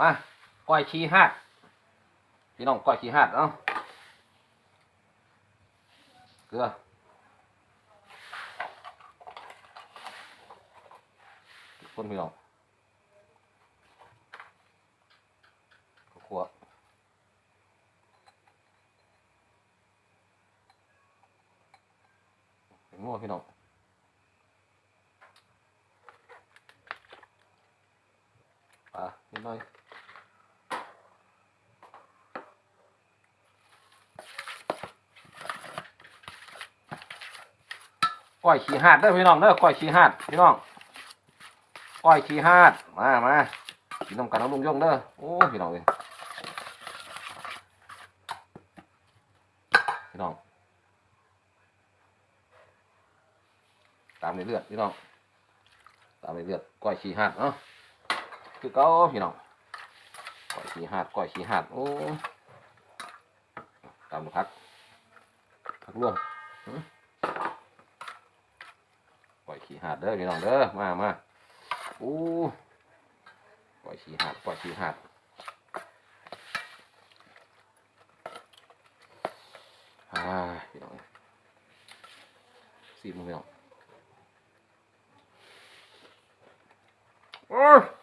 มาก้อยชีฮาดพี่น้องก้อยชีฮาดเนาะเกลือคนพี่น้องขวคั่วเป็นงัวพี่น้องปลานิดหน่อย ก้อยขี้หาดเด้อพี่น้องเด้อก้อยขี้หาดพี่น้องก้อยขี้หาดมามากินน้ำกันน้ำลุงยงเด้อโอ้พี่น้องเลยพี่น้องตามในเลือดพี่น้องตามในเลือดก้อยขี้หาดเนาะคือเก้าพี่น้องก้อยขี้หาดก้อยขี้หาดโอ้ตามพักพักร่วมหึก้อย ขี้หาดเด้อพี่น้องเด้อมามาอู้ก้อยขี้หาดก้อยขี้หาดอ่าพี่น้องสีมึงพี่น้องโอ้อ